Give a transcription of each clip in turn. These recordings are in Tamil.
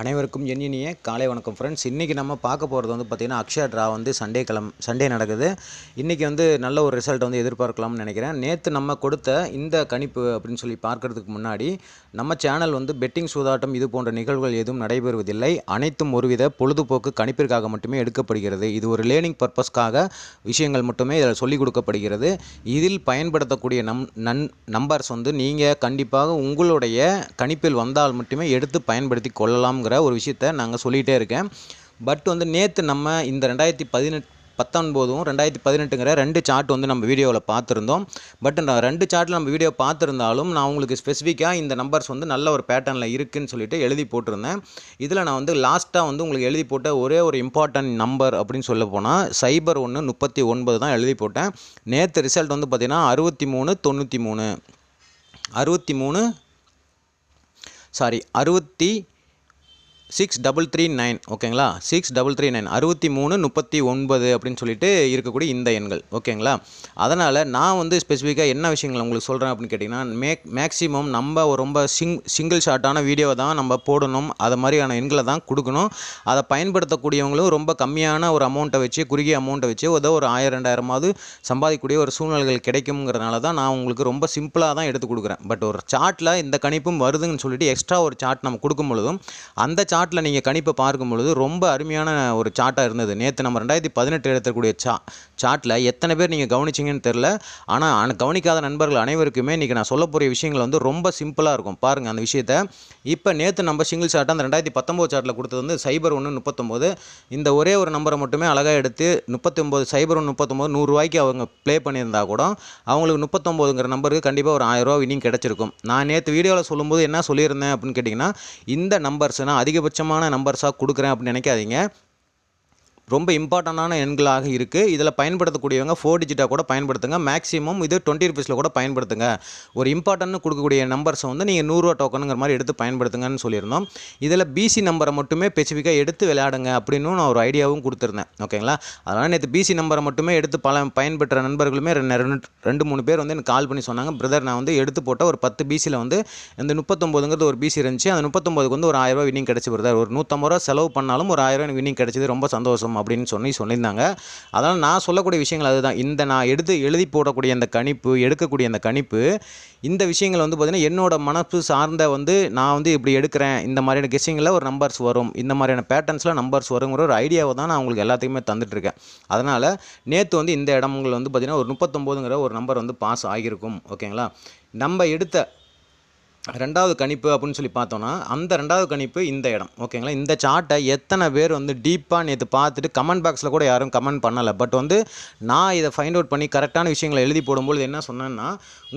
அனைவருக்கும் என் இனிய காலை வணக்கம் ஃப்ரெண்ட்ஸ் இன்றைக்கி நம்ம பார்க்க போகிறது வந்து பார்த்திங்கன்னா அக்ஷயா ட்ரா வந்து சண்டே கிளம் சண்டே நடக்குது. இன்றைக்கி வந்து நல்ல ஒரு ரிசல்ட் வந்து எதிர்பார்க்கலாம்னு நினைக்கிறேன். நேற்று நம்ம கொடுத்த இந்த கணிப்பு அப்படின்னு சொல்லி பார்க்கறதுக்கு முன்னாடி நம்ம சேனல் வந்து பெட்டிங் சூதாட்டம் இது போன்ற நிகழ்வுகள் எதுவும் நடைபெறுவதில்லை. அனைத்தும் ஒருவித பொழுதுபோக்கு கணிப்பிற்காக மட்டுமே எடுக்கப்படுகிறது. இது ஒரு லேர்னிங் பர்பஸ்க்காக விஷயங்கள் மட்டுமே இதில் சொல்லிக் கொடுக்கப்படுகிறது. இதில் பயன்படுத்தக்கூடிய நம் நன் நம்பர்ஸ் வந்து நீங்கள் கண்டிப்பாக உங்களுடைய கணிப்பில் வந்தால் மட்டுமே எடுத்து பயன்படுத்தி கொள்ளலாம்ங்கிற ஒரு விஷயத்த நாங்கள் சொல்லிகிட்டே இருக்கேன். பட் வந்து நேற்று நம்ம இந்த ரெண்டாயிரத்தி பதினெட்டு பத்தொன்பதும் ரெண்டாயிரத்தி பதினெட்டுங்கிற ரெண்டு சார்ட் வந்து நம்ம வீடியோவில் பார்த்துருந்தோம். பட் நான் ரெண்டு சார்ட்டில் நம்ம வீடியோ பார்த்துருந்தாலும் நான் உங்களுக்கு ஸ்பெசிஃபிக்காக இந்த நம்பர்ஸ் வந்து நல்ல ஒரு பேட்டர்னில் இருக்குதுன்னு சொல்லிட்டு எழுதி போட்டிருந்தேன். இதில் நான் வந்து லாஸ்ட்டாக வந்து உங்களுக்கு எழுதி போட்ட ஒரே ஒரு இம்பார்ட்டன்ட் நம்பர் அப்படின்னு சொல்ல போனால் சைபர் ஒன்று முப்பத்தி ஒன்பது தான் எழுதி போட்டேன். நேற்று ரிசல்ட் வந்து பார்த்திங்கன்னா அறுபத்தி மூணு தொண்ணூற்றி மூணு. அறுபத்தி மூணு சாரி அறுபத்தி சிக்ஸ் டபுள் த்ரீ நைன் ஓகேங்களா சிக்ஸ் டபுள் த்ரீ நைன் அறுபத்தி மூணு முப்பத்தி ஒன்பது அப்படின்னு சொல்லிட்டு இருக்கக்கூடிய இந்த எண்கள் ஓகேங்களா அதனால் நான் வந்து ஸ்பெசிஃபிக்காக என்ன விஷயங்கள் உங்களுக்கு சொல்கிறேன் அப்படின்னு கேட்டிங்கன்னா மேக் மேக்ஸிமம் நம்ம ரொம்ப சிங் சிங்கிள் ஷாட்டான வீடியோவை தான் நம்ம போடணும். அது மாதிரியான எண்களை தான் கொடுக்கணும். அதை பயன்படுத்தக்கூடியவங்களும் ரொம்ப கம்மியான ஒரு அமௌண்ட்டை வச்சு குறுகிய அமௌண்ட்டை வச்சு ஏதோ ஒரு ஆயிரம் ரெண்டாயிரமாவது சம்பாதிக்கக்கூடிய ஒரு சூழ்நிலைகள் கிடைக்குங்கிறதுனால தான் நான் உங்களுக்கு ரொம்ப சிம்பிளாக தான் எடுத்து கொடுக்குறேன். பட் ஒரு சார்ட்டில் இந்த கணிப்பும் வருதுன்னு சொல்லிட்டு எக்ஸ்ட்ரா ஒரு சார்ட் நம்ம கொடுக்கும் பொழுதும் அந்த சார்ட்டில் நீங்கள் கணிப்பை பார்க்கும் பொழுது ரொம்ப அருமையான ஒரு சார்ட்டாக இருந்தது. நேற்று நம்ம ரெண்டாயிரத்தி பதினெட்டு எடுத்தக்கூடிய சா சார்ட்டில் எத்தனை பேர் நீங்கள் கவனிச்சிங்கன்னு தெரில. ஆனால் கவனிக்காத நண்பர்கள் அனைவருக்குமே இன்றைக்கி நான் சொல்ல போகிற விஷயங்கள் வந்து ரொம்ப சிம்பிளாக இருக்கும். பாருங்கள் அந்த விஷயத்த. இப்போ நேற்று நம்ம சிங்கிள் சார்ட் அந்த ரெண்டாயிரத்தி பத்தொம்போது சார்ட்டில் கொடுத்தது வந்து சைபர் ஒன்று முப்பத்தொம்போது. இந்த ஒரே ஒரு நம்பரை மட்டுமே அழகாக எடுத்து முப்பத்தொம்போது சைபர் ஒன்று முப்பத்தொம்போது நூறுரூவாய்க்கு அவங்க ப்ளே பண்ணியிருந்தா கூட அவங்களுக்கு முப்பத்தொம்போதுங்கிற நம்பருக்கு கண்டிப்பாக ஒரு ஆயிரரூவா வினிங் கிடச்சிருக்கும். நான் நேற்று வீடியோவில் சொல்லும்போது என்ன சொல்லியிருந்தேன் அப்படின்னு கேட்டிங்கன்னா இந்த நம்பர்ஸ் நான் அதிகபட்சமான நம்பர்ஸாக கொடுக்குறேன் அப்படின்னு நினைக்காதீங்க. ரொம்ப இம்பார்ட்டண்டான எண்களாக இருக்குது இதில் பயன்படுத்தக்கூடியவங்க ஃபோர் டிஜிட்டாக கூட பயன்படுத்துங்க. மேக்ஸிமம் இது டுவெண்ட்டி ருபீஸில் கூட பயன்படுத்துங்க. ஒரு இம்பார்ட்டன்ட் கொடுக்கக்கூடிய நம்பர்ஸை வந்து நீங்கள் நூறுரூவா டோக்கனுங்கிற மாதிரி எடுத்து பயன்படுத்துங்கன்னு சொல்லியிருந்தோம். இதில் பிசி நம்பரை மட்டுமே ஸ்பெசிஃபிக்காக எடுத்து விளையாடுங்க அப்படின்னு நான் ஒரு ஐடியாவும் கொடுத்துருந்தேன். ஓகேங்களா அதனால் நேற்று பிசி நம்பரை மட்டுமே எடுத்து பல பயன்பெற்ற நண்பர்களுமே ரெண்டு ரெண்டு ரெண்டு மூணு பேர் வந்து எனக்கு கால் பண்ணி சொன்னாங்க. பிரதர் நான் வந்து எடுத்து போட்ட ஒரு பத்து பிசியில் வந்து இந்த முப்பத்தொம்போதுங்கிறது ஒரு பிசி இருந்துச்சு. அந்த முப்பத்தொம்போதுக்கு வந்து ஒரு ஆயிரரூவா வினிங் கிடச்சி பிரதர் ஒரு நூற்றம்பது ரூபா செலவு பண்ணாலும் ஒரு ஆயிரம் எனக்கு வினிங் கிடச்சிது. ரொம்ப சந்தோஷம் அப்படின்னு சொல்லி சொல்லியிருந்தாங்க. அதனால் நான் சொல்லக்கூடிய விஷயங்கள் அதுதான். இந்த நான் எடுத்து எழுதி போடக்கூடிய அந்த கணிப்பு எடுக்கக்கூடிய அந்த கணிப்பு இந்த விஷயங்கள் வந்து பார்த்திங்கன்னா என்னோட மனசு சார்ந்த வந்து நான் வந்து இப்படி எடுக்கிறேன். இந்த மாதிரியான கெஸ்ஸிங்கில் ஒரு நம்பர்ஸ் வரும். இந்த மாதிரியான பேட்டர்ன்ஸில் நம்பர்ஸ் வருங்கிற ஒரு ஐடியாவை தான் நான் உங்களுக்கு எல்லாத்துக்குமே தந்துட்டுருக்கேன். அதனால் நேற்று வந்து இந்த இடங்கள் வந்து பார்த்திங்கன்னா ஒரு முப்பத்தொம்போதுங்கிற ஒரு நம்பர் வந்து பாஸ் ஆகியிருக்கும். ஓகேங்களா நம்ம எடுத்த ரெண்டாவது கணிப்பு அப்படின்னு சொல்லி பார்த்தோன்னா அந்த ரெண்டாவது கணிப்பு இந்த இடம் ஓகேங்களா இந்த சார்ட்டை எத்தனை பேர் வந்து டீப்பாக நேற்று பார்த்துட்டு கமெண்ட் பாக்ஸில் கூட யாரும் கமெண்ட் பண்ணலை. பட் வந்து நான் இதை ஃபைண்ட் அவுட் பண்ணி கரெக்டான விஷயங்களை எழுதி போடும்போது என்ன சொன்னேன்னா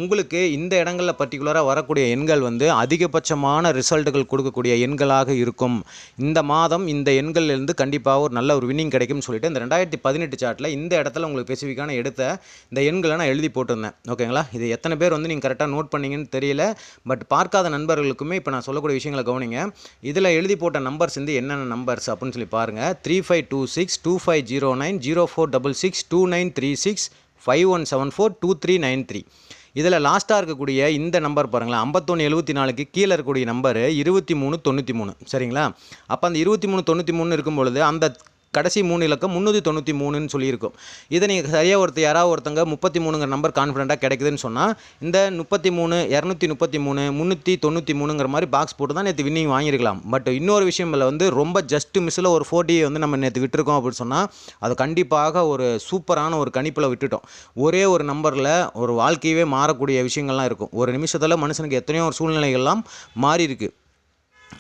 உங்களுக்கு இந்த இடங்களில் பர்டிகுலராக வரக்கூடிய எண்கள் வந்து அதிகபட்சமான ரிசல்ட்டுகள் கொடுக்கக்கூடிய எண்களாக இருக்கும். இந்த மாதம் இந்த எண்கள்லேருந்து கண்டிப்பாக ஒரு நல்ல ஒரு வின்னிங் கிடைக்கும்னு சொல்லிட்டு இந்த ரெண்டாயிரத்தி பதினெட்டு சார்ட்டில் இந்த இடத்துல உங்களுக்கு ஸ்பெசிஃபிக்கான எடுத்த இந்த எண்களை நான் எழுதி போட்டிருந்தேன் ஓகேங்களா இது எத்தனை பேர் வந்து நீங்கள் கரெக்டாக நோட் பண்ணீங்கன்னு தெரியல. பட் பார்க்காத நண்பர்களுக்குமே இப்போ நான் சொல்லக்கூடிய விஷயங்களை கவனிங்க. இதில் எழுதி போட்ட நம்பர்ஸ் வந்து என்னென்ன நம்பர்ஸ் அப்படின்னு சொல்லி பாருங்கள் three five two six two five zero nine zero four double six two nine three six five one seven four two three nine three. இதில் லாஸ்ட்டாக இருக்கக்கூடிய இந்த நம்பர் பாருங்களேன். ஐம்பத்தொன்று எழுபத்தி நாலுக்கு கீழே இருக்கக்கூடிய நம்பர் இருபத்தி மூணு தொண்ணூற்றி மூணு. சரிங்களா? அப்போ அந்த இருபத்தி மூணு தொண்ணூற்றி மூணு இருக்கும் பொழுது அந்த கடைசி மூணு இலக்கம் முந்நூற்றி தொண்ணூற்றி மூணுன்னு சொல்லியிருக்கும். இதை நீங்கள் சரியாக ஒருத்தர் யாராவது ஒருத்தங்க முப்பத்தி மூணுங்கிற நம்பர் கான்ஃபிடண்ட்டாக கிடைக்குதுன்னு சொன்னால் இந்த முப்பத்தி மூணு இரநூத்தி முப்பத்தி மூணு முந்நூற்றி தொண்ணூற்றி மூணுங்கிற மாதிரி பாக்ஸ் போட்டு தான் நேற்று வின்னிங் வாங்கியிருக்கலாம். பட் இன்னொரு விஷயம் இல்லை வந்து ரொம்ப ஜஸ்ட் மிஸ்ஸில் ஒரு ஃபோர்ட்டியை வந்து நம்ம நேற்று விட்டுருக்கோம் அப்படின்னு சொன்னால் அது கண்டிப்பாக ஒரு சூப்பரான ஒரு கணிப்பில் விட்டுட்டோம். ஒரே ஒரு நம்பரில் ஒரு வாழ்க்கையவே மாறக்கூடிய விஷயங்கள்லாம் இருக்கும். ஒரு நிமிஷத்தில் மனுஷனுக்கு எத்தனையோ ஒரு சூழ்நிலைகள்லாம் மாறி இருக்குது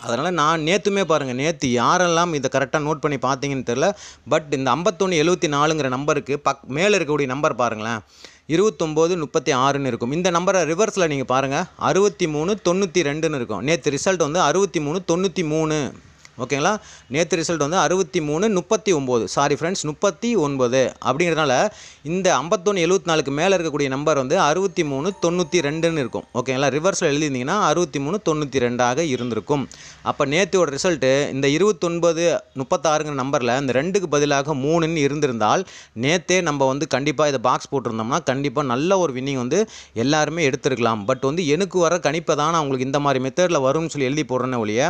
அதனால் நான் நேற்றுமே பாருங்கள் நேற்று யாரெல்லாம் இதை கரெக்டாக நோட் பண்ணி பார்த்தீங்கன்னு தெரில பட் இந்த ஐம்பத்தொன்று எழுபத்தி நாலுங்கிற நம்பருக்கு பக் மேலே இருக்கக்கூடிய நம்பர் பாருங்களேன். இருபத்தொம்போது முப்பத்தி ஆறுன்னு இருக்கும். இந்த நம்பரை ரிவர்ஸில் நீங்கள் பாருங்கள் அறுபத்தி மூணு தொண்ணூற்றி ரெண்டுன்னு இருக்கும். நேற்று ரிசல்ட் வந்து அறுபத்தி மூணு தொண்ணூற்றி மூணு. ஓகேங்களா? நேற்று ரிசல்ட் வந்து அறுபத்தி மூணு முப்பத்தி ஒம்பது. சாரி ஃப்ரெண்ட்ஸ் முப்பத்தி ஒன்பது. அப்படிங்கிறதுனால இந்த ஐம்பத்தொன்று எழுபத்தி நாலுக்கு மேலே இருக்கக்கூடிய நம்பர் வந்து அறுபத்தி மூணு தொண்ணூற்றி ரெண்டுன்னு இருக்கும். ஓகேங்களா? ரிவர்ஸில் எழுதியிருந்தீங்கன்னா அறுபத்தி மூணு தொண்ணூற்றி ரெண்டாக இருந்திருக்கும். அப்போ நேற்றோட ரிசல்ட்டு இந்த இருபத்தொன்பது முப்பத்தாறுங்கிற நம்பரில் இந்த ரெண்டுக்கு பதிலாக மூணுன்னு இருந்திருந்தால் நேற்றே நம்ம வந்து கண்டிப்பாக இதை பாக்ஸ் போட்டிருந்தோம்னா கண்டிப்பாக நல்ல ஒரு வின்னிங் வந்து எல்லாருமே எடுத்துருக்கலாம். பட் வந்து எனக்கு வர கணிப்பை தான் நான் உங்களுக்கு இந்த மாதிரி மெத்தடில் வரும்னு சொல்லி எழுதி போடுறேன்னு ஒழிய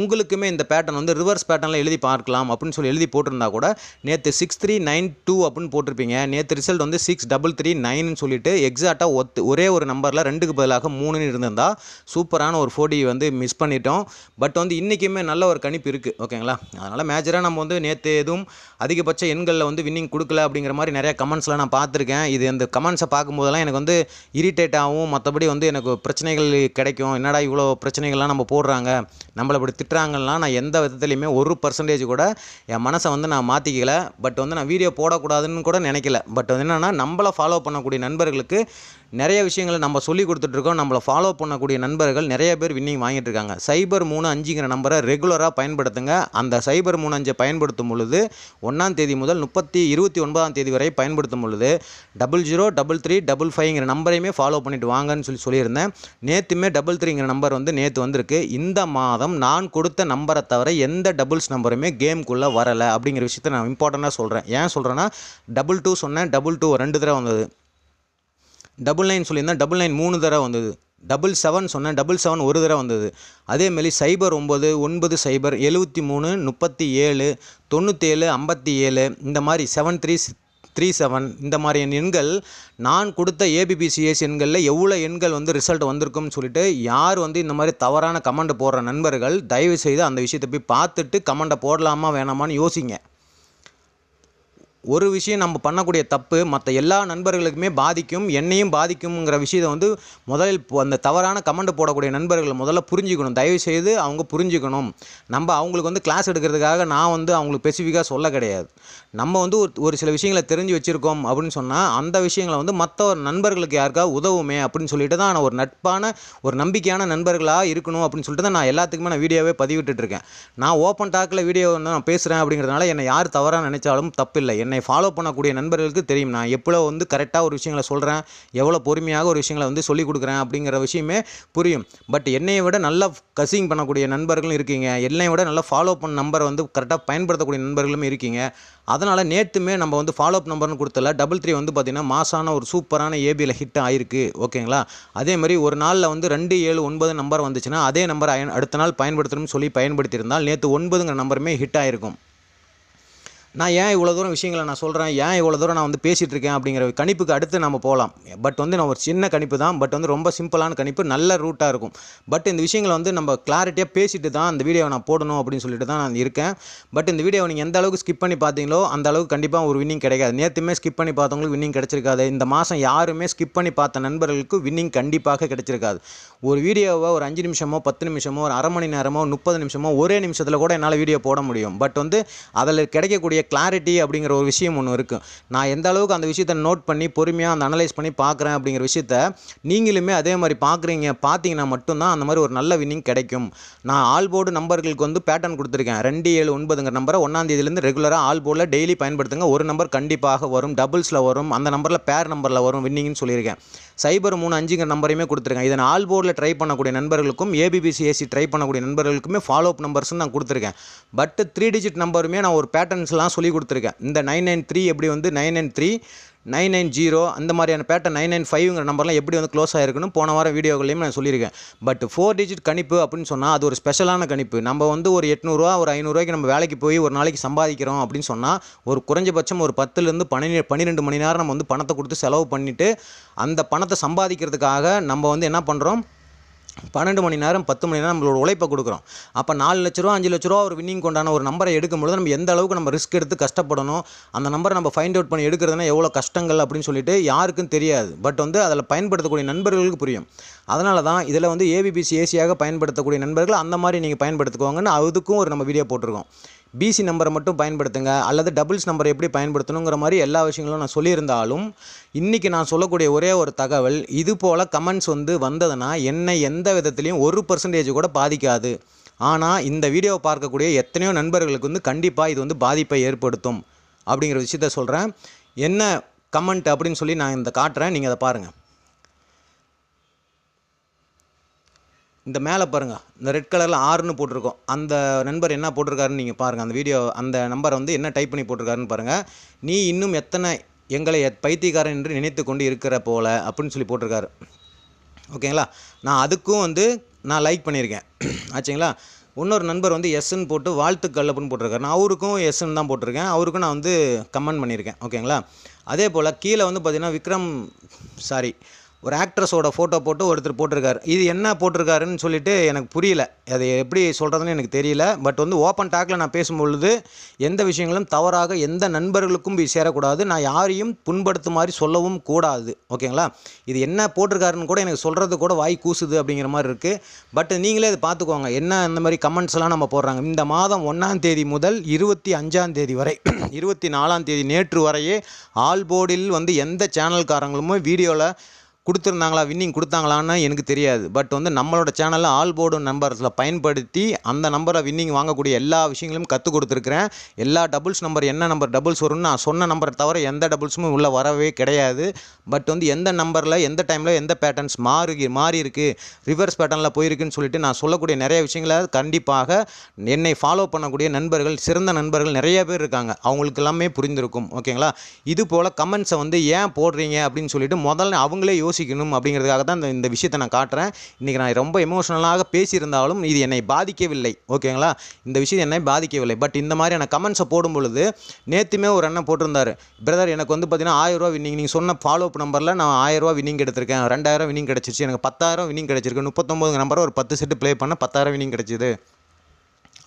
உங்களுக்குமே இந்த பேட்டர்ன் வந்து ரிவர்ஸ் பேட்டர்னில் எழுதி பார்க்கலாம் அப்படின்னு சொல்லி எழுதி போட்டிருந்தா கூட நேற்று சிக்ஸ் த்ரீ நைன் டூ அப்படின்னு போட்டிருப்பீங்க. நேற்று ரிசல்ட் வந்து சிக்ஸ் டபுள் த்ரீ நைன்னு சொல்லிட்டு எக்ஸாக்டாக ஒத்து ஒரே ஒரு நம்பரில் ரெண்டுக்கு பதிலாக மூணுன்னு இருந்திருந்தால் சூப்பரான ஒரு ஃபோர்டி வந்து மிஸ் பண்ணிட்டோம். பட் பட் வந்து இன்றைக்குமே நல்ல ஒரு கணிப்பு இருக்குது ஓகேங்களா? அதனால் மேஜராக நம்ம வந்து நேற்று எதுவும் அதிகபட்ச எண்களில் வந்து வின்னிங் கொடுக்கல அப்படிங்கிற மாதிரி நிறைய கமெண்ட்ஸ்லாம் நான் பார்த்துருக்கேன். இது இந்த கமெண்ட்ஸை பார்க்கும்போதெல்லாம் எனக்கு வந்து இரிட்டேட் ஆகும் மற்றபடி வந்து எனக்கு பிரச்சனைகள் கிடைக்கும். என்னடா இவ்வளோ பிரச்சனைகள்லாம் நம்ம போடுறாங்க? நம்மளை இப்படி திட்டுறாங்கலாம் நான் எந்த விதத்துலையுமே ஒரு பர்சன்டேஜ் கூட என் மனசை வந்து நான் மாற்றிக்கல பட் வந்து நான் வீடியோ போடக்கூடாதுன்னு கூட நினைக்கல. பட் வந்து என்னென்னா நம்மளை ஃபாலோ பண்ணக்கூடிய நண்பர்களுக்கு நிறைய விஷயங்களை நம்ம சொல்லி கொடுத்துட்ருக்கோம். நம்மளை ஃபாலோ பண்ணக்கூடிய நண்பர்கள் நிறைய பேர் வின்னிங் வாங்கிட்டு இருக்காங்க சைபர் மூணு அஞ்சுங்கிற நம்பரை ரெகுலராக பயன்படுத்துங்க. அந்த சைபர் மூணு அஞ்சை பயன்படுத்தும் பொழுது ஒன்றாம் தேதி முதல் முப்பத்தி இருபத்தி ஒன்பதாம் தேதி வரை பயன்படுத்தும் பொழுது double zero double three double ஃபைவ்ங்கிற நம்பரையுமே ஃபாலோ பண்ணிட்டு வாங்கன்னு சொல்லி சொல்லியிருந்தேன். நேற்றுமே டபுள் த்ரீங்கிற நம்பர் வந்து நேற்று வந்திருக்கு. இந்த மாதம் நான் கொடுத்த நம்பரை தவிர எந்த டபுள்ஸ் நம்பருமே கேமுக்குள்ளே வரலை அப்படிங்கிற விஷயத்தை நான் இம்பார்ட்டண்ட்டாக சொல்கிறேன் ஏன் சொல்கிறேன்னா டபுள் டூ சொன்னேன் டபுள் டூ ரெண்டு தடவை வந்தது. டபுள் நைன் சொல்லியிருந்தேன் டபுள் நைன் மூணு தடவை வந்தது. டபுள் செவன் சொன்னேன் டபுள் செவன் ஒரு தடவை வந்தது. அதேமாரி சைபர் ஒம்பது ஒன்பது சைபர் எழுபத்தி மூணு முப்பத்தி ஏழு தொண்ணூற்றேழு ஐம்பத்தி ஏழு இந்த மாதிரி செவன் த்ரீ த்ரீ செவன் இந்த மாதிரியான எண்கள் நான் கொடுத்த ஏபிபிசிஎஸ் எண்களில் எவ்வளோ எண்கள் வந்து ரிசல்ட் வந்திருக்கும்னு சொல்லிட்டு யார் வந்து இந்த மாதிரி தவறான கமெண்ட் போடுற நண்பர்கள் தயவு செய்து அந்த விஷயத்தை போய் பார்த்துட்டு கமெண்ட்டை போடலாமா வேணாமான்னு யோசிங்க. ஒரு விஷயம் நம்ம பண்ணக்கூடிய தப்பு மற்ற எல்லா நண்பர்களுக்குமே பாதிக்கும் என்னையும் பாதிக்குங்கிற விஷயத்தை வந்து முதலில் இப்போ அந்த தவறான கமெண்ட் போடக்கூடிய நண்பர்களை முதல்ல புரிஞ்சுக்கணும். தயவு செய்து அவங்க புரிஞ்சுக்கணும். நம்ம அவங்களுக்கு வந்து கிளாஸ் எடுக்கிறதுக்காக நான் வந்து அவங்களுக்கு ஸ்பெசிஃபிக்காக சொல்ல கிடையாது. நம்ம வந்து ஒரு ஒரு சில விஷயங்களை தெரிஞ்சு வச்சுருக்கோம் அப்படின்னு சொன்னால் அந்த விஷயங்களை வந்து மற்ற நண்பர்களுக்கு யாருக்காவது உதவுமே அப்படின்னு சொல்லிட்டு தான் நான் ஒரு நட்பான ஒரு நம்பிக்கையான நண்பர்களாக இருக்கணும் அப்படின்னு சொல்லிட்டு தான் நான் எல்லாத்துக்குமே நான் வீடியோவே பதிவிட்டுருக்கேன் இருக்கேன். நான் ஓப்பன் டாக்கில் வீடியோ வந்து நான் பேசுகிறேன் அப்படிங்கிறதுனால என்னை யார் தவறாக நினைச்சாலும் தப்பில்லை. என்னை ஃபாலோ பண்ணக்கூடிய நண்பர்களுக்கு தெரியும். நான் எவ்வளோ வந்து கரெக்டாக ஒரு விஷயங்களை சொல்கிறேன் எவ்வளோ பொறுமையாக ஒரு விஷயங்களை வந்து சொல்லிக் கொடுக்குறேன் அப்படிங்கிற விஷயமே புரியும். பட் என்னையை விட நல்லா கசிங் பண்ணக்கூடிய நண்பர்களும் இருக்கீங்க. என்னை விட நல்லா ஃபாலோ பண்ண நம்பரை வந்து கரெக்டாக பயன்படுத்தக்கூடிய நண்பர்களும் இருக்கீங்க. அதனால் நேற்றுமே நம்ம வந்து ஃபாலோ அப் நம்பர்னு கொடுத்தல டபுள் த்ரீ வந்து பார்த்திங்கன்னா மாசான ஒரு சூப்பரான ஏபியில் ஹிட் ஆயிருக்கு. ஓகேங்களா அதே மாதிரி ஒரு நாளில் வந்து ரெண்டு ஏழு ஒன்பது நம்பர் வந்துச்சுன்னா அதே நம்பர் அடுத்த நாள் பயன்படுத்தணும்னு சொல்லி பயன்படுத்தியிருந்தால் நேற்று ஒன்பதுங்கிற நம்பருமே ஹிட் ஆயிருக்கும். நான் ஏன் இவ்வளோ தூரம் விஷயங்களை நான் சொல்கிறேன் ஏன் இவ்வளோ தூரம் நான் வந்து பேசிகிட்டு இருக்கேன் அப்படிங்கிற கணிப்புக்கு அடுத்து நம்ம போகலாம் பட் வந்து நான் ஒரு சின்ன கணிப்பு தான். பட் வந்து ரொம்ப சிம்பிளான கணிப்பு நல்ல ரூட்டாக இருக்கும். பட் இந்த விஷயங்களை வந்து நம்ம கிளாரிட்டியாக பேசிட்டு தான் அந்த வீடியோவை நான் போடணும் அப்படின்னு சொல்லிட்டு தான் நான் இருக்கேன். பட் இந்த வீடியோவை நீங்கள் எந்த அளவுக்கு ஸ்கிப் பண்ணி பார்த்தீங்களோ அந்த அளவுக்கு கண்டிப்பாக ஒரு வின்னிங் கிடைக்காது. நேற்றுமே ஸ்கிப் பண்ணி பார்த்தவங்களுக்கு வின்னிங் கிடச்சிருக்காது. இந்த மாதம் யாருமே ஸ்கிப் பண்ணி பார்த்த நண்பர்களுக்கு வின்னிங் கண்டிப்பாக கிடைச்சிருக்காது. ஒரு வீடியோவை ஒரு அஞ்சு நிமிஷமோ பத்து நிமிஷமோ ஒரு அரை மணி நேரமோ முப்பது நிமிஷமோ ஒரே நிமிஷத்தில் கூட என்னால் வீடியோ போட முடியும். பட் வந்து அதில் கிடைக்கக்கூடிய கிளாரிட்டி அப்படிங்கிற ஒரு விஷயம் ஒன்று இருக்குது நான் எந்த அளவுக்கு அந்த விஷயத்தை நோட் பண்ணி பொறுமையாக அந்த அனலைஸ் பண்ணி பார்க்குறேன் அப்படிங்கிற விஷயத்த நீங்களுமே அதே மாதிரி பார்க்குறீங்க பார்த்தீங்கன்னா மட்டும்தான் அந்த மாதிரி ஒரு நல்ல வின்னிங் கிடைக்கும். நான் ஆல் போர்டு நம்பர்களுக்கு வந்து பேட்டர்ன் கொடுத்துருக்கேன். ரெண்டு ஏழு ஒன்பதுங்கிற நம்பரை ஒன்றாந்தேதியிலேருந்து ரெகுலராக ஆல் போர்டில் டெய்லி பயன்படுத்துங்க. ஒரு நம்பர் கண்டிப்பாக வரும். டபுள்ஸில் வரும். அந்த நம்பரில் பேர் நம்பரில் வரும். வின்னிங்னு சொல்லியிருக்கேன். சைபர் மூணு அஞ்சுங்கிற நம்பரையுமே கொடுத்துருக்கேன் இதை நான் ஆல் போர்டில் ட்ரை பண்ணக்கூடிய நண்பர்களுக்கும் ஏபிபிசி ஏசி ட்ரை பண்ணக்கூடிய நண்பர்களுக்குமே ஃபாலோ அப் நம்பர்ஸ்னு நான் கொடுத்துருக்கேன். பட் த்ரீ டிஜிட் நம்பருமே நான் ஒரு பேட்டர்ன்ஸ்லாம் சொல்லி கொடுத்துருக்கேன். இந்த நைன் நைன் த்ரீ எப்படி வந்து nine nine three nine nine zero அந்த மாதிரியான பேட்டர் நைன் நைன் ஃபைவ்ங்கிற நம்பர்லாம் எப்படி வந்து க்ளோஸ் ஆகிருக்குன்னு போன வாரம் வீடியோக்களையும் நான் சொல்லியிருக்கேன். பட் ஃபோர் டிஜிட் கணிப்பு அப்படின்னு சொன்னால் அது ஒரு ஸ்பெஷலான கணிப்பு. நம்ம வந்து ஒரு எட்நூறுரூவா ஒரு ஐநூறுரூவாய்க்கு நம்ம வேலைக்கு போய் ஒரு நாளைக்கு சம்பாதிக்கிறோம் அப்படின்னு சொன்னால் ஒரு குறைஞ்சபட்சம் ஒரு பத்துலேருந்து பன்னெண்டு பன்னிரெண்டு மணி நேரம் நம்ம வந்து பணத்தை கொடுத்து செலவு பண்ணிவிட்டு அந்த பணத்தை சம்பாதிக்கிறதுக்காக நம்ம வந்து என்ன பண்ணுறோம் பன்னெண்டு மணி நேரம் பத்து மணி நேரம் நம்மளோட உழைப்பை கொடுக்குறோம். அப்போ நாலு லட்ச ரூபா அஞ்சு லட்ச ரூபா ஒரு வின்னிங் கொண்டான ஒரு நம்பரை எடுக்கும்பொழுது நம்ம எந்த அளவுக்கு நம்ம ரிஸ்க் எடுத்து கஷ்டப்படணும் அந்த நம்பரை நம்ம ஃபைண்ட் அவுட் பண்ணி எடுக்கிறதுனா எவ்வளோ கஷ்டங்கள் அப்படின்னு சொல்லிட்டு யாருக்கும் தெரியாது. பட் வந்து அதில் பயன்படுத்தக்கூடிய நண்பர்களுக்கு புரியும். அதனால தான் இதில் வந்து ஏபிபிசி ஏசியாக பயன்படுத்தக்கூடிய நண்பர்கள் அந்த மாதிரி நீங்கள் பயன்படுத்துக்குவாங்கன்னு அதுக்கும் ஒரு நம்ம வீடியோ போட்டிருக்கோம். பிசி நம்பரை மட்டும் பயன்படுத்துங்க அல்லது டபுள்ஸ் நம்பரை எப்படி பயன்படுத்தணுங்கிற மாதிரி எல்லா விஷயங்களும் நான் சொல்லியிருந்தாலும் இன்றைக்கி நான் சொல்லக்கூடிய ஒரே ஒரு தகவல் இது போல் கமெண்ட்ஸ் வந்து வந்ததுன்னா என்னை எந்த விதத்துலையும் ஒரு பர்சன்டேஜ் கூட பாதிக்காது. ஆனால் இந்த வீடியோவை பார்க்கக்கூடிய எத்தனையோ நண்பர்களுக்கு வந்து கண்டிப்பாக இது வந்து பாதிப்பை ஏற்படுத்தும் அப்படிங்கிற விஷயத்த சொல்கிறேன் என்ன கமெண்ட் அப்படின்னு சொல்லி நான் இந்த காட்டுறேன் நீங்கள் அதை பாருங்கள் இந்த மேலே பாருங்கள் இந்த ரெட் கலரில் ஆறுன்னு போட்டிருக்கோம். அந்த நண்பர் என்ன போட்டிருக்காருன்னு நீங்கள் பாருங்கள் அந்த வீடியோ அந்த நம்பரை வந்து என்ன டைப் பண்ணி போட்டிருக்காருன்னு பாருங்கள் நீ இன்னும் எத்தனை எங்களை எத்- பைத்தியக்காரன் என்று நினைத்து கொண்டு இருக்கிற போல அப்படின்னு சொல்லி போட்டிருக்காரு. ஓகேங்களா நான் அதுக்கும் வந்து நான் லைக் பண்ணியிருக்கேன். ஆச்சுங்களா? இன்னொரு நண்பர் வந்து எஸ்ன்னு போட்டு வாழ்த்துக்கள் அப்படின்னு போட்டிருக்காரு. நான் அவருக்கும் எஸ்ன்னு தான் போட்டிருக்கேன். அவருக்கும் நான் வந்து கமெண்ட் பண்ணியிருக்கேன். ஓகேங்களா அதே போல் கீழே வந்து பார்த்திங்கன்னா விக்ரம் சாரி ஒரு ஆக்ட்ரஸோட ஃபோட்டோ போட்டு ஒருத்தர் போட்டிருக்காரு. இது என்ன போட்டிருக்காருன்னு சொல்லிட்டு எனக்கு புரியல. அது எப்படி சொல்கிறதுன்னு எனக்கு தெரியல. பட் வந்து ஓப்பன் டாக்கில் நான் பேசும்பொழுது எந்த விஷயங்களும் தவறாக எந்த நண்பர்களுக்கும் போய் சேரக்கூடாது. நான் யாரையும் புண்படுத்தும் மாதிரி சொல்லவும் கூடாது. ஓகேங்களா இது என்ன போட்டிருக்காருன்னு கூட எனக்கு சொல்கிறது கூட வாய் கூசுது அப்படிங்கிற மாதிரி இருக்குது பட் நீங்களே அதை பார்த்துக்கோங்க. என்ன இந்த மாதிரி கமெண்ட்ஸ் எல்லாம் நம்ம போடுறாங்க? இந்த மாதம் ஒன்றாம் தேதி முதல் இருபத்தி அஞ்சாம் தேதி வரை இருபத்தி நாலாம் தேதி நேற்று வரையே ஆல் போர்டில் வந்து எந்த சேனல்காரங்களுமே வீடியோவில் கொடுத்துருந்தாங்களா வின்னிங் கொடுத்தாங்களான்னு எனக்கு தெரியாது. பட் வந்து நம்மளோட சேனலில் ஆல் போர்டு நம்பர்ஸில் பயன்படுத்தி அந்த நம்பரை வின்னிங் வாங்கக்கூடிய எல்லா விஷயங்களும் கற்றுக் கொடுத்துருக்குறேன். எல்லா டபுள்ஸ் நம்பர் என்ன நம்பர் டபுள்ஸ் வரும்னு நான் சொன்ன நம்பரை தவிர எந்த டபுள்ஸுமே உள்ளே வரவே கிடையாது. பட் வந்து எந்த நம்பரில் எந்த டைமில் எந்த பேட்டர்ன்ஸ் மாறி மாறி இருக்குது ரிவர்ஸ் பேட்டர்னில் போயிருக்குன்னு சொல்லிட்டு நான் சொல்லக்கூடிய நிறைய விஷயங்களை கண்டிப்பாக என்னை ஃபாலோ பண்ணக்கூடிய நண்பர்கள் சிறந்த நண்பர்கள் நிறைய பேர் இருக்காங்க. அவங்களுக்கு எல்லாமே புரிந்திருக்கும். ஓகேங்களா இது போல் கமெண்ட்ஸை வந்து ஏன் போடுறீங்க அப்படின்னு சொல்லிட்டு முதல்ல அவங்களே யோசிக்கணும் அப்படிங்கிறதுக்காக தான் இந்த இந்த விஷயத்தை நான் காட்டுறேன். இன்றைக்கி நான் ரொம்ப எமோஷனலாக பேசியிருந்தாலும் இது என்னை பாதிக்கவில்லை. ஓகேங்களா? இந்த விஷயம் என்னை பாதிக்கவில்லை. பட் இந்த மாதிரியான கமெண்ட்ஸை போடும் பொழுது நேற்றுமே ஒரு அண்ணன் போட்டிருந்தார். பிரதர் எனக்கு வந்து பார்த்தீங்கன்னா ஆயிரரூவா வின்னிங் நீங்கள் சொன்ன ஃபாலோ அப் நம்பரில் நான் ஆயிரரூவா வின்னிங் எடுத்திருக்கேன். ரெண்டாயிரம் வின்னிங் கிடச்சிருச்சு. எனக்கு பத்தாயிரம் வின்னிங் கிடச்சிருக்கு. முப்பத்தொம்போது நம்பரை ஒரு பத்து செட்டு ப்ளே பண்ண பத்தாயிரம் வின்னிங் கிடச்சிது.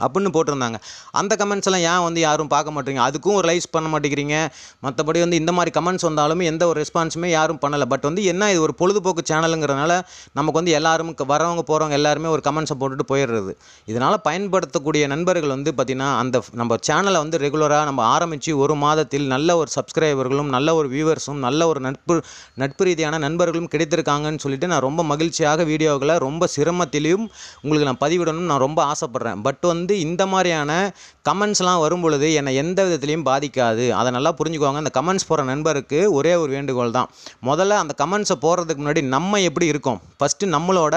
அப்படின்னு போட்டிருந்தாங்க. அந்த கமெண்ட்ஸ் எல்லாம் ஏன் வந்து யாரும் பார்க்க மாட்டேங்க? அதுக்கும் ஒரு லைஸ் பண்ண மாட்டேங்கிறீங்க. மற்றபடி வந்து இந்த மாதிரி கமெண்ட்ஸ் வந்தாலுமே எந்த ஒரு ரெஸ்பான்ஸுமே யாரும் பண்ணலை. பட் வந்து என்ன இது? ஒரு பொழுதுபோக்கு சேனலுங்கிறனால நமக்கு வந்து எல்லாரும் வரவங்க போகிறவங்க எல்லாருமே ஒரு கமெண்ட்ஸை போட்டுட்டு போயிடுறது. இதனால் பயன்படுத்தக்கூடிய நண்பர்கள் வந்து பார்த்திங்கன்னா அந்த நம்ம சேனலை வந்து ரெகுலராக நம்ம ஆரம்பித்து ஒரு மாதத்தில் நல்ல ஒரு சப்ஸ்கிரைபர்களும் நல்ல ஒரு வியூவர்ஸும் நல்ல ஒரு நட்பு நட்பு ரீதியான நண்பர்களும் கிடைத்திருக்காங்கன்னு சொல்லிட்டு நான் ரொம்ப மகிழ்ச்சியாக வீடியோக்களை ரொம்ப சிரமத்திலையும் உங்களுக்கு நான் பதிவிடணும்னு நான் ரொம்ப ஆசைப்பட்றேன். பட் வந்து இந்த மாதிரியான கமெண்ட்ஸ்லாம் வரும் பொழுது என்னை எந்த விதத்துலையும் பாதிக்காது. அதை நல்லா புரிஞ்சுக்கோங்க. அந்த கமெண்ட்ஸ் போகிற நண்பருக்கு ஒரே ஒரு வேண்டுகோள் தான். முதல்ல அந்த கமெண்ட்ஸை போடுறதுக்கு முன்னாடி நம்ம எப்படி இருக்கோம்? ஃபஸ்ட்டு நம்மளோட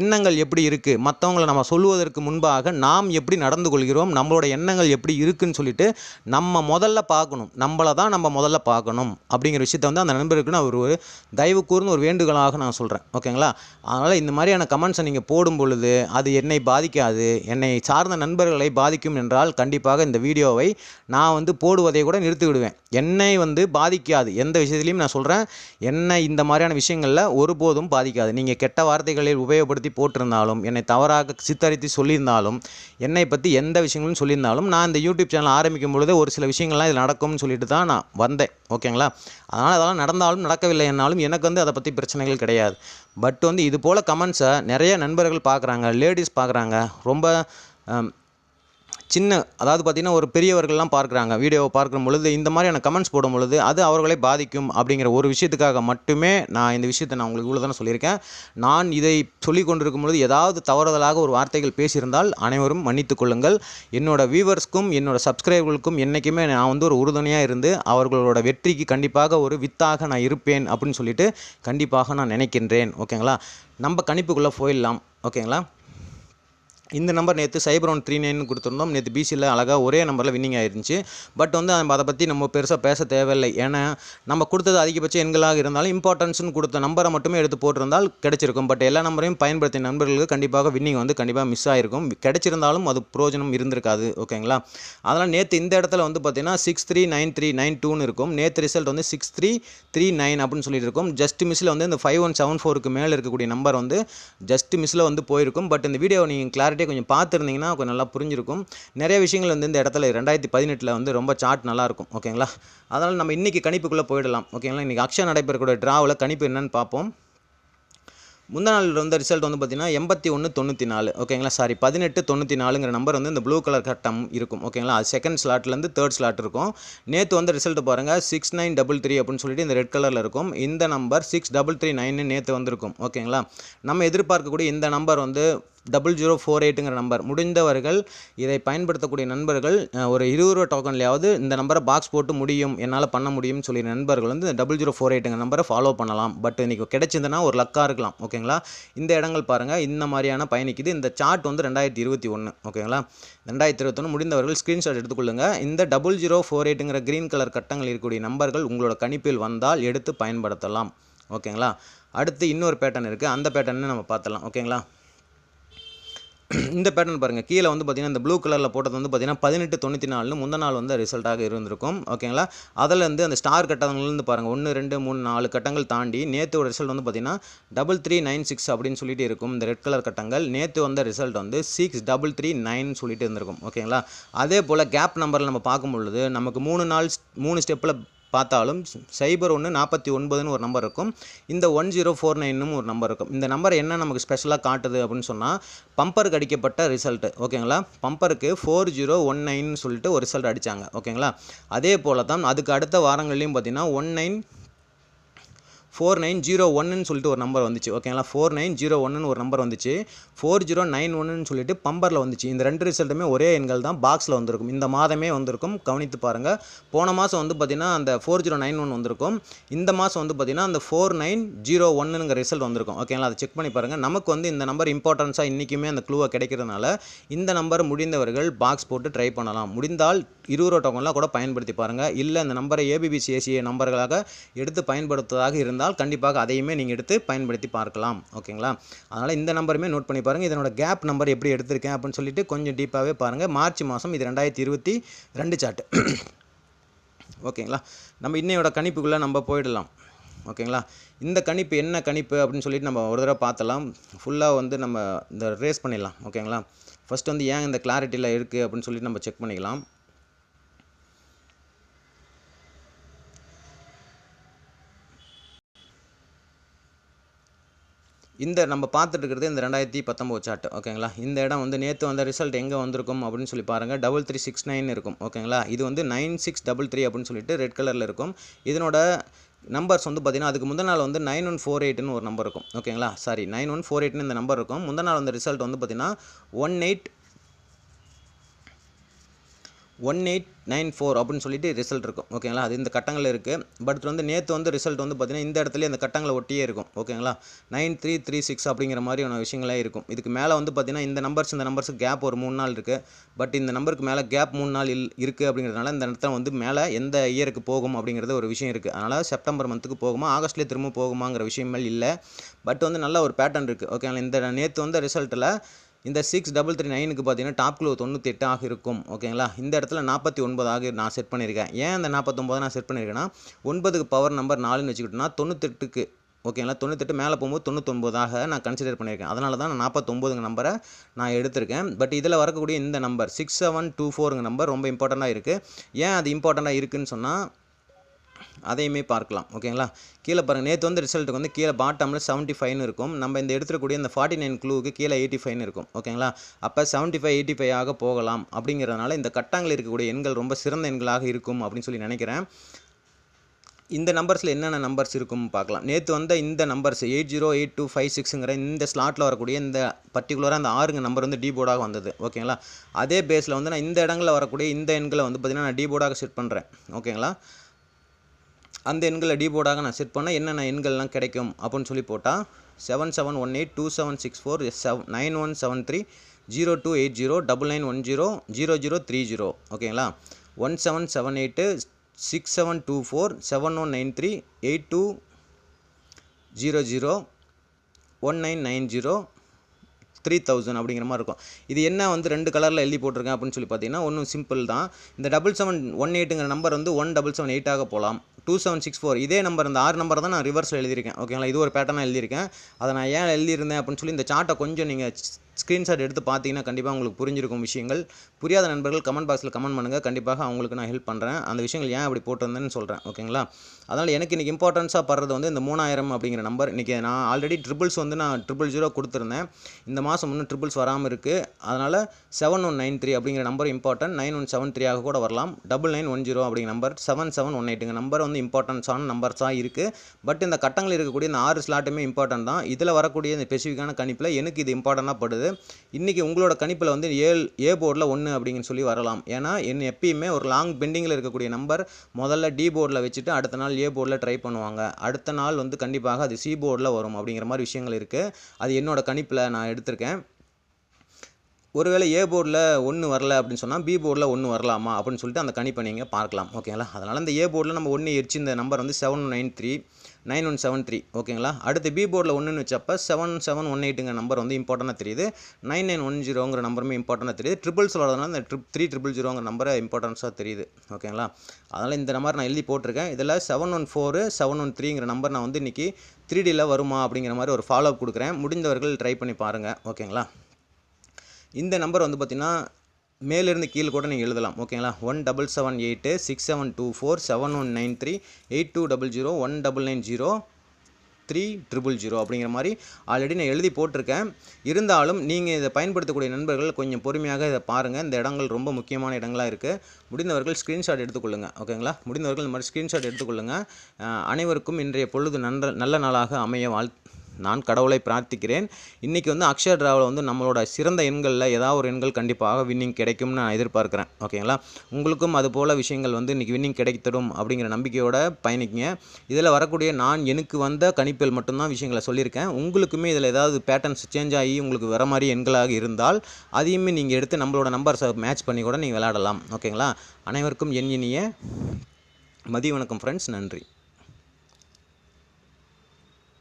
எண்ணங்கள் எப்படி இருக்குது மற்றவங்களை நம்ம சொல்லுவதற்கு முன்பாக நாம் எப்படி நடந்து கொள்கிறோம்? நம்மளோட எண்ணங்கள் எப்படி இருக்குன்னு சொல்லிட்டு நம்ம முதல்ல பார்க்கணும். நம்மளை தான் நம்ம முதல்ல பார்க்கணும். அப்படிங்கிற விஷயத்த வந்து அந்த நண்பருக்கு நான் ஒரு ஒரு தயவு கூர்ந்து ஒரு வேண்டுகோளாக நான் சொல்கிறேன் ஓகேங்களா அதனால் இந்த மாதிரியான கமெண்ட்ஸை நீங்கள் போடும் பொழுது அது என்னை பாதிக்காது. என்னை சார்ந்த நண்பர்களை பாதிக்கும் என்றால் கண்டிப்பாக இந்த வீடியோவை நான் வந்து போடுவதை கூட நிறுத்தி விடுவேன் என்னை வந்து பாதிக்காது. எந்த விஷயத்துலையும் நான் சொல்கிறேன் என்னை இந்த மாதிரியான விஷயங்களில் ஒருபோதும் பாதிக்காது. நீங்கள் கெட்ட வார்த்தைகளில் உபயோகப்படுத்தி போட்டிருந்தாலும் என்னை தவறாக சித்தரித்து சொல்லியிருந்தாலும் என்னை பற்றி எந்த விஷயங்களும் சொல்லியிருந்தாலும் நான் இந்த யூடியூப் சேனல் ஆரம்பிக்கும் பொழுது ஒரு சில விஷயங்கள்லாம் இது நடக்கும்னு சொல்லிட்டு தான் நான் வந்தேன். ஓகேங்களா? அதனால் அதெல்லாம் நடந்தாலும் நடக்கவில்லை என்னாலும் எனக்கு வந்து அதை பற்றி பிரச்சனைகள் கிடையாது. பட் வந்து இது போல் கமெண்ட்ஸை நிறைய நண்பர்கள் பார்க்குறாங்க லேடிஸ் பார்க்குறாங்க. ரொம்ப சின்ன அதாவது பார்த்திங்கன்னா ஒரு பெரியவர்கள்லாம் பார்க்குறாங்க வீடியோவை பார்க்கும் பொழுது இந்த மாதிரியான கமெண்ட்ஸ் போடும் பொழுது அது அவர்களை பாதிக்கும் அப்படிங்கிற ஒரு விஷயத்துக்காக மட்டுமே நான் இந்த விஷயத்தை நான் உங்களுக்கு இவ்வளோ தானே சொல்லியிருக்கேன். நான் இதை சொல்லி கொண்டிருக்கும் பொழுது ஏதாவது தவறுதலாக ஒரு வார்த்தைகள் பேசியிருந்தால் அனைவரும் மன்னித்துக் கொள்ளுங்கள். என்னோட வியூவர்ஸ்க்கும் என்னோட சப்ஸ்கிரைபர்களுக்கும் என்றைக்குமே நான் வந்து ஒரு உறுதுணையாக இருந்து அவர்களோட வெற்றிக்கு கண்டிப்பாக ஒரு வித்தாக நான் இருப்பேன் அப்படின்னு சொல்லிட்டு கண்டிப்பாக நான் நினைக்கின்றேன். ஓகேங்களா? நம்ம கணிப்புக்குள்ளே போயிடலாம். ஓகேங்களா? இந்த நம்பர் நேற்று சைபர் ஒன் த்ரீ நைன் கொடுத்துருந்தோம். நேற்று பிசியில் அழகாக ஒரே நம்பரில் வின்னிங் ஆயிருந்துச்சு. பட் வந்து நம்ம அதை பற்றி நம்ம பெருசாக பேச தேவையில்லை. ஏன்னா நம்ம கொடுத்தது அதிகபட்ச எண்களாக இருந்தாலும் இம்பார்ட்டன்ஸ்னு கொடுத்த நம்பரை மட்டுமே எடுத்து போட்டிருந்தால் கிடைச்சிருக்கும். பட் எல்லா நம்பரையும் பயன்படுத்திய நண்பர்களுக்கு கண்டிப்பாக வின்னிங் வந்து கண்டிப்பாக மிஸ் ஆகிருக்கும் கிடைச்சிருந்தாலும் அது பிரயோஜனம் இருந்திருக்காது. ஓகேங்களா? அதனால் நேற்று இந்த இடத்துல வந்து பார்த்தீங்கன்னா six three nine three nine டூன்னு இருக்கும். நேற்று ரிசல்ட் வந்து சிக்ஸ் த்ரீ த்ரீ நைன் அப்படின்னு சொல்லிட்டு இருக்கும். ஜஸ்ட் மிஸ்ஸில் வந்து இந்த ஃபைவ் ஒன் செவன் ஃபோருக்கு மேலே இருக்கக்கூடிய நம்பர் வந்து ஜஸ்ட் மிஸ்ஸில் வந்து போயிருக்கும். பட் இந்த வீடியோ நீங்கள் கிளாரிட்டியாக கொஞ்சம் பார்த்துருந்தீங்கன்னா கொஞ்சம் நல்லா புரிஞ்சிருக்கும். நிறைய விஷயங்கள் வந்து இந்த இடத்துல ரெண்டாயிரத்தி பதினெட்டில் வந்து ரொம்ப சார்ட் நல்லாயிருக்கும் ஓகேங்களா அதனால் நம்ம இன்றைக்கி கணிப்புக்குள்ளே போயிடலாம். ஓகேங்களா இன்றைக்கி அக்ஷா நடைபெறக்கூடிய ட்ராவில் கணிப்பு என்னன்னு பார்ப்போம். முந்தா நாள் வந்த ரிசல்ட் வந்து பார்த்தீங்கன்னா எண்பத்தி ஒன்று தொண்ணூற்றி நாலு. ஓகேங்களா சாரி பதினெட்டு தொண்ணூற்றி நாலுங்கிற நம்பர் வந்து இந்த ப்ளூ கலர் கட்டம் இருக்கும். ஓகேங்களா அது செகண்ட் ஸ்லாட்லேருந்து தேர்ட் ஸ்லாட் இருக்கும். நேற்று வந்து ரிசல்ட் பாருங்கள் சிக்ஸ் நைன் டபுள் த்ரீ அப்படின்னு சொல்லிட்டு இந்த ரெட் கலரில் இருக்கும். இந்த நம்பர் சிக்ஸ் டபுள் த்ரீ நைன்னு நேற்று வந்திருக்கும். ஓகேங்களா நம்ம எதிர்பார்க்கக்கூடிய இந்த நம்பர் வந்து டபுள் ஜீரோ ஃபோர் எயிட்டுங்கிற நம்பர் முடிந்தவர்கள் இதை பயன்படுத்தக்கூடிய நண்பர்கள் ஒரு இருபது ரூபா டோக்கன்லையாவது இந்த நம்பரை பாக்ஸ் போட்டு முடியும் என்னால் பண்ண முடியும்னு சொல்லி நண்பர்கள் வந்து டபுள் ஜீரோ ஃபோர் எயிட்டுங்கிற நம்பரை ஃபாலோ பண்ணலாம். பட் இன்றைக்கி கிடைச்சிருந்தனா ஒரு லக்காக இருக்கலாம் ஓகேங்களா இந்த இடங்கள் பாருங்கள் இந்த மாதிரியான பயணிக்குது. இந்த சார்ட் வந்து ரெண்டாயிரத்தி இருபத்தி ஒன்று ஓகேங்களா ரெண்டாயிரத்தி இருபத்தொன்று முடிந்தவர்கள் ஸ்க்ரீன்ஷாட் எடுத்துக்கொள்ளுங்க. இந்த டபுள் ஜீரோ ஃபோர் எயிட்டுங்கிற க்ரீன் கலர் கட்டங்கள் இருக்கக்கூடிய நம்பர்கள் உங்களோட கணிப்பில் வந்தால் எடுத்து பயன்படுத்தலாம் ஓகேங்களா அடுத்து இன்னொரு பேட்டர்ன் இருக்குது அந்த பேட்டர்னு நம்ம பார்த்தலாம் ஓகேங்களா இந்த பேட்டர்ன் பாருங்கள் கீழே வந்து பார்த்தீங்கன்னா இந்த ப்ளூ கலரில் போட்டது வந்து பார்த்தீங்கன்னா பதினெட்டு தொண்ணூற்றி நாலு முந்த நாள் வந்து ரிசல்ட்டாக இருந்திருக்கும். ஓகேங்களா அதில் அந்த ஸ்டார் கட்டங்கள்லேருந்து பாருங்கள் ஒன்று ரெண்டு மூணு நாலு கட்டங்கள் தாண்டி நேற்றோட ரிசல்ட் வந்து பார்த்திங்கன்னா டபுள் த்ரீ நைன் சிக்ஸ் அப்படின்னு சொல்லிட்டு இருக்கும். இந்த ரெட் கலர் கட்டங்கள் நேற்று வந்த ரிசல்ட் வந்து சிக்ஸ் டபுள் த்ரீ நைன் சொல்லிட்டு இருந்திருக்கும். ஓகேங்களா அதே போல் கேப் நம்பரில் நம்ம பார்க்கும் பொழுது நமக்கு மூணு நாள் மூணு ஸ்டெப்பில் பார்த்தாலும் சைபர் ஒன்று நாற்பத்தி ஒன்பதுன்னு ஒரு நம்பர் இருக்கும். இந்த ஒன் ஜீரோ ஃபோர் நைன்னு ஒரு நம்பர் இருக்கும். இந்த நம்பர் என்ன நமக்கு ஸ்பெஷலாக காட்டுது அப்படின்னு சொன்னால் பம்பருக்கு அடிக்கப்பட்ட ரிசல்ட்டு ஓகேங்களா? பம்பருக்கு ஃபோர் ஜீரோ ஒன் நைன் சொல்லிட்டு ஒரு ரிசல்ட் அடித்தாங்க ஓகேங்களா? அதே போல் தான் அதுக்கு அடுத்த வாரங்கள்லையும் பார்த்தீங்கன்னா one nine four nine zero ஒன்னு சொல்லிட்டு ஒரு நம்பர் வந்துச்சு. ஓகேங்களா ஃபோர் நைன் ஜீரோ ஒன்னுன்னு ஒரு நம்பர் வந்துச்சு. ஃபோர் ஜீரோ நைன் ஒன்னுன்னு சொல்லிட்டு பம்பரில் வந்துச்சு. இந்த ரெண்டு ரிசல்ட்டுமே ஒரே எண்கள் தான் பாக்ஸில் வந்திருக்கும். இந்த மாதமே வந்திருக்கும். கவனித்து பாருங்கள் போன மாதம் வந்து பார்த்திங்கன்னா அந்த ஃபோர் ஜீரோ நைன் ஒன் வந்திருக்கும். இந்த மாதம் வந்து பார்த்திங்கன்னா அந்த ஃபோர் நைன் ஜீரோ ஒன்னுங்கிற ரிசல்ட் வந்திருக்கும். ஓகேங்களா அதை செக் பண்ணி பாருங்கள் நமக்கு வந்து இந்த நம்பர் இம்பார்ட்டன்ஸாக இன்றைக்குமே அந்த க்ளூவை கிடைக்கிறதுனால இந்த நம்பர் முடிந்தவர்கள் பாக்ஸ் போட்டு ட்ரை பண்ணலாம். முடிந்தால் இருபது ரூபா டோக்கன்லாம் கூட பயன்படுத்தி பாருங்கள் இல்லை இந்த நம்பரை ஏபிபிசிஏசிஏ நம்பர்களாக எடுத்து பயன்படுத்துவதாக இருந்தால் இருந்தால் கண்டிப்பாக அதையுமே நீங்கள் எடுத்து பயன்படுத்தி பார்க்கலாம். ஓகேங்களா? அதனால் இந்த நம்பருமே நோட் பண்ணி பாருங்கள் இதனோட கேப் நம்பர் எப்படி எடுத்திருக்கேன் அப்படின்னு சொல்லிட்டு கொஞ்சம் டீப்பாகவே பாருங்கள் மார்ச் மாதம் இது ரெண்டாயிரத்தி இருபத்தி ரெண்டு சார்ட் ஓகேங்களா? நம்ம இன்னையோட கணிப்புக்குள்ளே நம்ம போயிடலாம். ஓகேங்களா? இந்த கணிப்பு என்ன கணிப்பு அப்படின்னு சொல்லிட்டு நம்ம ஒரு தடவை பார்த்தலாம். ஃபுல்லாக வந்து நம்ம இந்த ரேஸ் பண்ணிடலாம். ஓகேங்களா? ஃபஸ்ட் வந்து ஏன் இந்த கிளாரிட்டியில் இருக்குது அப்படின்னு சொல்லிட்டு நம்ம செக் பண்ணிக்கலாம். இந்த நம்ம பார்த்துட்டு இருக்கிறது இந்த ரெண்டாயிரத்தி பத்தொம்போது சார்ட் ஓகேங்களா இந்த இடம் வந்து நேற்று வந்த ரிசல்ட் எங்கே வந்திருக்கும் அப்படின்னு சொல்லி பாருங்கள் டபுள் த்ரீ சிக்ஸ் நைன் இருக்கும் ஓகேங்களா இது வந்து நைன் சிக்ஸ் டபுள் த்ரீ அப்படின்னு சொல்லிட்டு ரெட் கலரில் இருக்கும். இதனோட நம்பர்ஸ் வந்து பார்த்தீங்கன்னா அதுக்கு முந்தின நாள் வந்து நைன் ஒன் ஃபோர் எயிட்னு ஒரு நம்பர் இருக்கும் ஓகேங்களா சாரி நைன் ஒன் ஃபோர் எயிட்னு இந்த நம்பர் இருக்கும். முந்தின நாள் வந்து ரிசல்ட் வந்து பார்த்தீங்கன்னா one eight one eight nine four அப்படின்னு சொல்லிட்டு ரிசல்ட் இருக்கும். ஓகேங்களா அது இந்த கட்டங்கள் இருக்குது பட் வந்து நேற்று வந்து ரிசல்ட் வந்து பார்த்திங்கன்னா இந்த இடத்துல இந்த கட்டங்களை ஒட்டியே இருக்கும். ஓகேங்களா நைன் த்ரீ த்ரீ சிக்ஸ் அப்படிங்கிற மாதிரியான விஷயங்களே இருக்கும். இதுக்கு மேலே வந்து பார்த்திங்கன்னா இந்த நம்பர்ஸ் இந்த நம்பர்ஸுக்கு கேப் ஒரு மூணு நாள் இருக்குது பட் இந்த நம்பருக்கு மேலே கேப் மூணு நாள் இல் இருக்குது அப்படிங்கிறதுனால இந்த இடத்துல வந்து மேலே எந்த இயருக்கு போகும் அப்படிங்கிறது ஒரு விஷயம் இருக்குது அதனால் செப்டம்பர் மந்த்துக்கு போகுமா ஆகஸ்ட்லேயே திரும்ப போகுமாங்கிற விஷயங்கள் இல்லை. பட் வந்து நல்ல ஒரு பேட்டர்ன் இருக்குது ஓகேங்களா இந்த நேற்று வந்த ரிசல்ட்டில் இந்த சிக்ஸ் டபுள் த்ரீ நைனுக்கு பார்த்தீங்கன்னா டாப் க்ளூ தொண்ணூற்றி ஆக இருக்கும். ஓகேங்களா? இந்த இடத்துல நாற்பத்தி ஒன்பதாக நான் செட் பண்ணியிருக்கேன். ஏன் இந்த நாற்பத்தொம்போதை நான் செட் பண்ணியிருக்கேன்னா ஒன்பதுக்கு பவர் நம்பர் நாலுன்னு வச்சுக்கிட்டோம்னா தொண்ணூத்தெட்டுக்கு ஓகேங்களா? தொண்ணூத்தெட்டு மேலே போகும்போது தொண்ணூத்தொம்பதாக நான் கன்சிடர் பண்ணியிருக்கேன். அதனால தான் நான் நாற்பத்தொம்போதுங்க நம்பரை நான் எடுத்திருக்கேன். பட் இதில் வரக்கூடிய இந்த நம்பர் சிக்ஸ் செவன் டூ ஃபோருங்க நம்பர் ரொம்ப இம்பார்ட்டண்ட்டாக இருக்குது ஏன் அது இம்பார்ட்டண்ட்டாக இருக்குதுன்னு சொன்னால் அதையுமே பார்க்கலாம் ஓகேங்களா? கீழே பாருங்கள் நேற்று வந்து ரிசல்ட்டுக்கு வந்து கீழே பாட்டமில் செவன்ட்டி ஃபைவ்னு இருக்கும். நம்ம இந்த எடுத்துக்கூடிய இந்த ஃபார்ட்டி நைன் க்ளூவுக்கு கீழே எயிட்டி ஃபைவ்னு இருக்கும் ஓகேங்களா? அப்போ செவன்ட்டி ஃபைவ் எயிட்டி ஃபைவ் ஆக போகலாம் அப்படிங்கிறதுனால இந்த கட்டாங்கில் இருக்கக்கூடிய எண்கள் ரொம்ப சிறந்த எண்களாக இருக்கும் அப்படின்னு சொல்லி நினைக்கிறேன். இந்த நம்பர்ஸில் என்னென்ன நம்பர்ஸ் இருக்கும் பார்க்கலாம். நேற்று வந்த இந்த numbers eight zero eight two five சிக்ஸுங்கிற இந்த ஸ்லாட்டில் வரக்கூடிய இந்த பர்டிகுலராக அந்த ஆறுங்க நம்பர் வந்து டீபோர்டாக வந்தது ஓகேங்களா? அதே பேஸில் வந்து நான் இந்த இடங்களில் வரக்கூடிய இந்த எண்களை வந்து பார்த்திங்கன்னா நான் டீபோர்டாக செட் பண்ணுறேன் ஓகேங்களா? அந்த எண்களை டி போர்டாக நான் செட் பண்ணால் என்னென்ன எண்கள்லாம் கிடைக்கும் அப்படின்னு சொல்லி போட்டால் seven seven one eight two seven six four seven nine one seven three zero two eight zero double nine one zero zero zero three zero ஓகேங்களா one seven seven eight six seven two four seven one nine three eight two zero zero one nine nine zero three thousand அப்படிங்கிற மாதிரி இருக்கும். இது என்ன வந்து ரெண்டு கலரில் எழுதி போட்டிருக்கேன் அப்படின்னு சொல்லி பார்த்தீங்கன்னா ஒன்றும் சிம்பிள் தான். இந்த டபுள் செவன் ஒன் எயிட்டுங்கிற நம்பர் வந்து ஒன் டபுள் செவன் எயிட்டாக போகலாம் டூ செவன் சிக்ஸ் ஃபோர் இதே நம்பர் இந்த ஆறு நம்பர் தான் நான் ரிவர்ஸில் எழுதியிருக்கேன். ஓகேங்களா இது ஒரு பேட்டர்னாக எழுதியிருக்கேன். அதை நான் ஏன் எழுதியிருந்தேன் அப்படின்னு சொல்லி இந்த சார்ட்டை கொஞ்சம் நீங்கள் ஸ்க்ரீன்ஷாட் எடுத்து பார்த்தீங்கன்னா கண்டிப்பாக உங்களுக்கு புரிஞ்சிருக்கும் விஷயங்கள். புரியாத நண்பர்கள் கமெண்ட் பாக்ஸில் கமெண்ட் பண்ணுங்கள் கண்டிப்பாக அவங்களுக்கு நான் ஹெல்ப் பண்ணுறேன் அந்த விஷயங்கள் ஏன் அப்படி போட்டிருந்தேன்னு சொல்கிறேன் ஓகேங்களா? அதனால் எனக்கு இன்றைக்கி இம்பார்ட்டன்ஸாக படுறது வந்து இந்த மூணாயிரம் அப்படிங்கிற நம்பர் இன்றைக்கி நான் ஆல்ரெடி ட்ரிபிள்ஸ் வந்து நான் ட்ரிபிள் ஜீரோ கொடுத்துருந்தேன். இந்த மாதம் இன்னும் ட்ரிபிள்ஸ் வராமல் இருக்குது அதனால் செவன் ஒன் நைன் த்ரீ அப்படிங்கிற number important nine one seven த்ரீயாக கூட வரலாம். டபுள் நைன் ஒன் ஜீரோ அப்படிங்கிற நம்பர் செவன் செவன் ஒன் எயிட்டுங்க நம்பர் வந்து இம்பார்ட்டன்ஸான நம்பர்ஸாக இருக்குது பட் இந்த கட்டங்கள் இருக்கக்கூடிய இந்த ஆறு ஸ்லாட்டுமே இம்பார்ட்டன்ட் தான். இதில் வரக்கூடிய இந்த ஸ்பெசிஃபிக்கான கணிப்பில் எனக்கு இது இம்பார்ட்டண்ட்டாக படுது. இன்றைக்கி உங்களோட கணிப்பில் வந்து ஏழு ஏ போர்டில் ஒன்று அப்படின்னு சொல்லி வரலாம். ஏன்னா என்ன எப்பயுமே ஒரு லாங் பெண்டிங்கில் இருக்கக்கூடிய நம்பர் முதல்ல டி போர்டில் வச்சுட்டு அடுத்த நாள் ஏ போர்டில் ட்ரை பண்ணுவாங்க. அடுத்த நாள் வந்து கண்டிப்பாக அது சி போர்டில் வரும் அப்படிங்கிற மாதிரி விஷயங்கள் இருக்குது அது என்னோட கணிப்பில் நான் எடுத்திருக்கேன். ஒருவேளை ஏ போர்டில் ஒன்று வரல அப்படின்னு சொன்னால் பி போர்டில் ஒன்று வரலாமா அப்படின்னு சொல்லிட்டு அந்த கணிப்பை நீங்கள் பார்க்கலாம். ஓகேங்களா? அதனால் இந்த ஏ போர்டில் நம்ம ஒன்று எரிச்சு இந்த நம்பர் வந்து seven nine three nine one seven three ஓகேங்களா? அடுத்து பி போர்டில் ஒன்றுன்னு வச்சப்போ செவன் செவன் ஒன் எயிட்டுங்க நம்பர் வந்து இம்பார்ட்டண்டாக தெரியுது. நைன் நைன் ஒன் ஜீரோங்கிற நம்பருமே இம்பார்ட்டண்டாக தெரியுது. ட்ரிபிள்ஸ் வரதுனால இந்த ட்ரிப் த்ரீ ட்ரிபிள் ஜீரோங்கிற நம்பரை இம்பார்ட்டன்ஸாக தெரியுது. ஓகேங்களா? அதனால் இந்த நம்பர் நான் எழுதி போட்டிருக்கேன். இதில் seven one four seven one த்ரீங்கிற number நான் வந்து இன்றைக்கி த்ரீ டியில் வருமா அப்படிங்கிற மாதிரி ஒரு ஃபாலோ அப் கொடுக்குறேன். முடிந்தவர்கள் ட்ரை பண்ணி பாருங்கள் ஓகேங்களா? இந்த நம்பர் வந்து பார்த்திங்கன்னா மேலேருந்து கீழே கூட நீங்கள் எழுதலாம். ஓகேங்களா? One double seven eight six seven two four seven one nine three eight two double zero one double nine zero three triple zero அப்படிங்கிற மாதிரி ஆல்ரெடி நான் எழுதி போட்டிருக்கேன். இருந்தாலும் நீங்கள் இதை பயன்படுத்தக்கூடிய நண்பர்கள் கொஞ்சம் பொறுமையாக இதை பாருங்கள் இந்த இடங்கள் ரொம்ப முக்கியமான இடங்களாக இருக்குது முடிந்தவர்கள் ஸ்க்ரீன்ஷாட் எடுத்துக்கொள்ளுங்கள் ஓகேங்களா? முடிந்தவர்கள் இந்த மாதிரி ஸ்க்ரீன்ஷாட் எடுத்துக்கொள்ளுங்கள் அனைவருக்கும் இன்றைய பொழுது நன்ற நல்ல நாளாக அமைய வாழ் நான் கடவுளை பிரார்த்திக்கிறேன். இன்றைக்கி வந்து அக்ஷய டிராவில் வந்து நம்மளோட சிறந்த எண்களில் ஏதாவது ஒரு எண்கள் கண்டிப்பாக வின்னிங் கிடைக்கும்னு நான் எதிர்பார்க்குறேன். ஓகேங்களா உங்களுக்கும் அது போல் விஷயங்கள் வந்து இன்றைக்கி வின்னிங் கிடைத்திடும் அப்படிங்கிற நம்பிக்கையோட பயணிக்குங்க இதில் வரக்கூடிய நான் எனக்கு வந்த கணிப்பில் மட்டும்தான் விஷயங்களை சொல்லியிருக்கேன். உங்களுக்குமே இதில் ஏதாவது பேட்டர்ன்ஸ் சேஞ்ச் ஆகி உங்களுக்கு வர மாதிரி எண்களாக இருந்தால் அதையுமே நீங்கள் எடுத்து நம்மளோட நம்பர்ஸை மேட்ச் பண்ணி கூட நீங்கள் விளையாடலாம். ஓகேங்களா அனைவருக்கும் என் இனிய மதிய வணக்கம் ஃப்ரெண்ட்ஸ் நன்றி.